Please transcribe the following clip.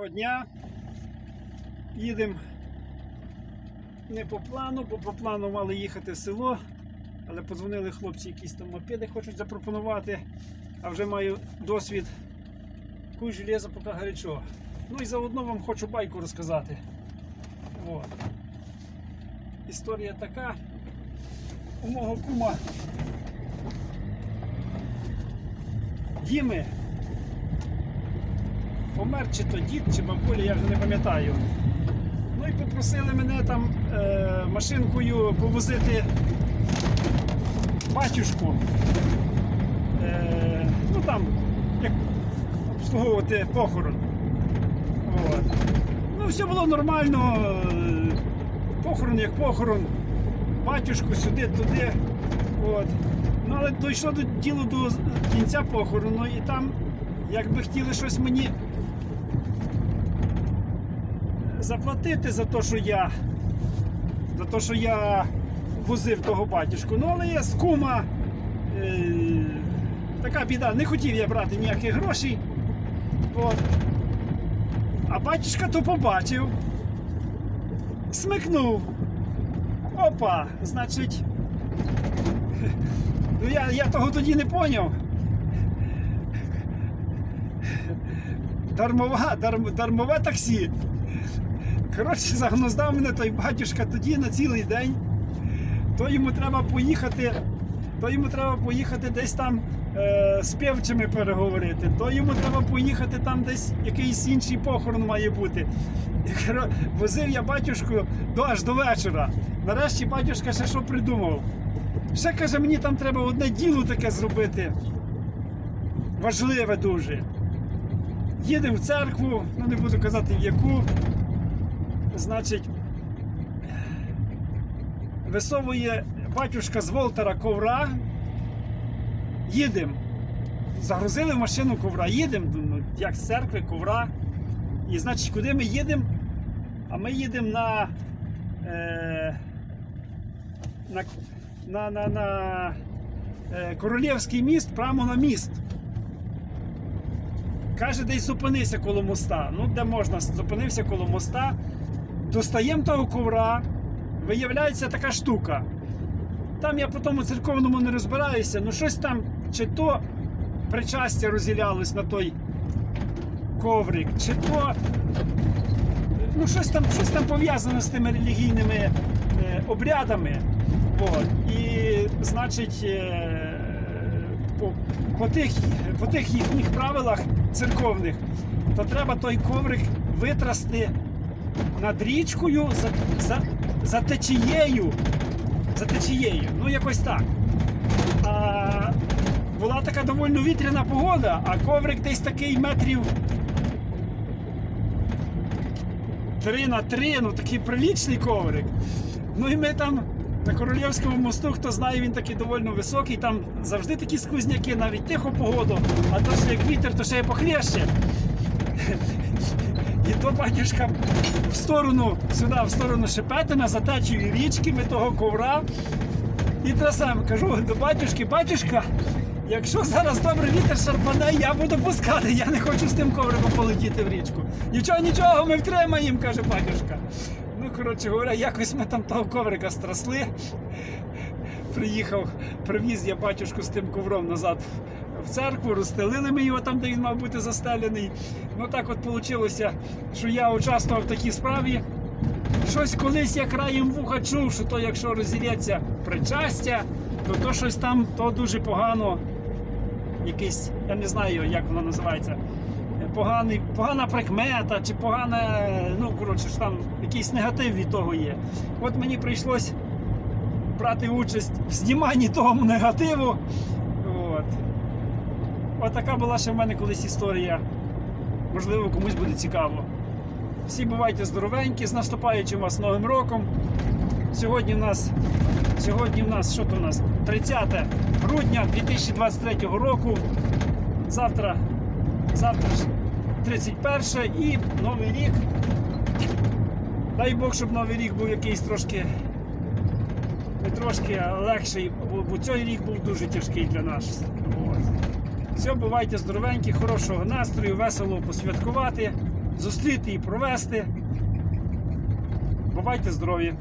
Доброго дня. Їдемо не по плану, бо по плану мали їхати в село, але подзвонили хлопці, якісь там мопеди хочуть запропонувати, а вже маю досвід. Куй железо, поки гарячо. Ну і заодно вам хочу байку розказати. От. Історія така. У мого кума Діми помер чи то дід, чи бабуля, я вже не пам'ятаю. Ну і попросили мене там е, машинкою повозити батюшку. Е, ну там, як обслуговувати похорон. От. Ну, все було нормально. е, Похорон як похорон. Батюшку сюди, туди. От. Ну, але дійшло до діло до кінця похорону, і там, якби хотіли щось мені заплатити за те, що я за те, що я возив того батюшку. Ну, але я з кума. Е, така біда, не хотів я брати ніяких грошей. От. А батюшка то побачив, смикнув. Опа, значить. Ну я, я того тоді не поняв. Дармова, дарм, дармове таксі. Коротше, загнуздав мене той батюшка тоді на цілий день. То йому треба поїхати, то йому треба поїхати десь там е, з певчими переговорити, то йому треба поїхати там десь якийсь інший похорон має бути. Возив я батюшку до, аж до вечора. Нарешті батюшка ще що придумав. Ще каже, мені там треба одне діло таке зробити. Важливе дуже. Їдемо в церкву, ну не буду казати в яку. Значить, висовує батюшка з Волтера ковра. Їдемо. Загрузили в машину ковра, їдемо, ну, як з церкви, ковра. І значить, куди ми їдемо? А ми їдемо на, е, на, на, на, на е, Королівський міст, прямо на міст. Каже, десь зупинися коло моста. Ну, де можна, зупинився коло моста. Достаємо того ковра, виявляється така штука. Там я по тому церковному не розбираюся, ну щось там, чи то причастя розділялось на той коврик, чи то ну, щось там, щось там пов'язане з тими релігійними е, обрядами. От. І, значить, е, по, по, тих, по тих їхніх правилах церковних, то треба той коврик витрасти над річкою за, за, за течією. За течією. Ну, якось так. А, була така доволі вітряна погода, а коврик десь такий метрів 3 на 3, ну такий прилічний коврик. Ну і ми там на Королівському мосту, хто знає, він такий доволі високий, там завжди такі сквозняки, навіть тиху погоду, а то ще як вітер, то ще й похлеще. І то батюшка в сторону, сюди, в сторону Шепетина, за течією річки, ми того ковра. І те саме кажу до батюшки, батюшка, якщо зараз добрий вітер шарпане, я буду пускати, я не хочу з тим ковриком полетіти в річку. Нічого, нічого, ми втримаємо, каже батюшка. Коротше говоря, якось ми там того коврика страсли. Приїхав, привіз я батюшку з тим ковром назад в церкву, розстелили ми його там, де він мав бути застелений. Ну так от вийшло, що я участвував в такій справі. Щось колись я краєм вуха чув, що то якщо розірється причастя, то то щось там то дуже погано. Якийсь, я не знаю, як воно називається. Поганий, погана прикмета чи погана, ну коротше, що там якийсь негатив від того є. От мені прийшлось брати участь в зніманні того негативу. От. От така була ще в мене колись історія. Можливо, комусь буде цікаво. Всі бувайте здоровенькі, з наступаючим вас Новим роком. Сьогодні в нас, сьогодні в нас, що то у нас? 30 грудня 2023 року. Завтра, завтра ж 31 і Новий рік. Дай Бог, щоб Новий рік був якийсь трошки, не трошки, легший, бо, цей рік був дуже тяжкий для нас. Все, бувайте здоровенькі, хорошого настрою, весело посвяткувати. зустріти і провести. Бувайте здорові!